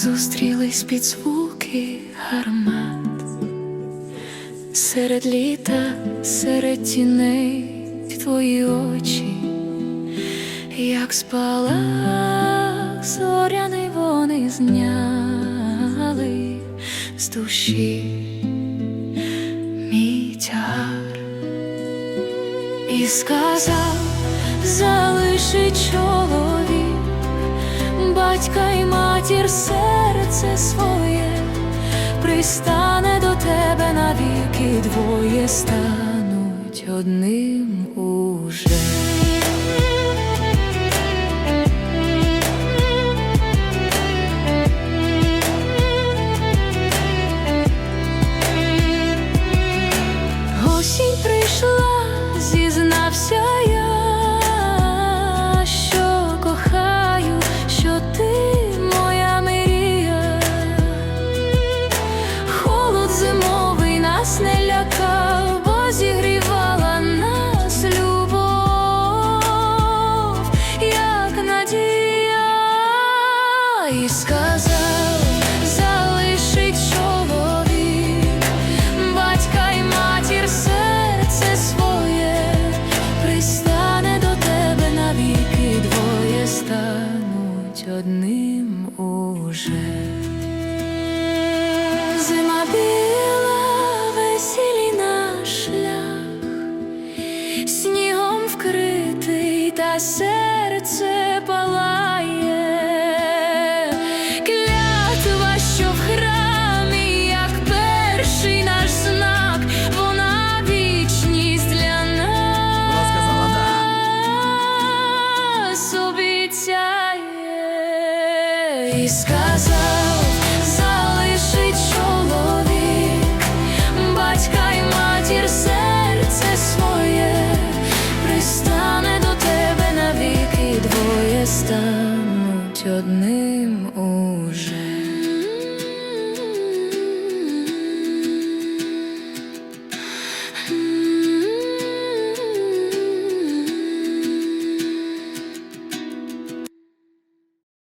зустрілись під звуки гармат, серед літа, серед тіней твої очі, як спала зоряний вони зняли з душі мій і сказав, залишить чоловік, батька й матір серце своє, пристане до тебе навіки, двоє стануть одним уже. Осінь прийшла, і сказав, залишить чоловік, батька й матір серце своє, пристане до тебе навіки, двоє стануть одним уже. Зима біла, весілі наш шлях, снігом вкритий та се обіцяє. І сказав, залишить чоловік, батька й матір серце своє, пристане до тебе навіки, двоє стануть одним.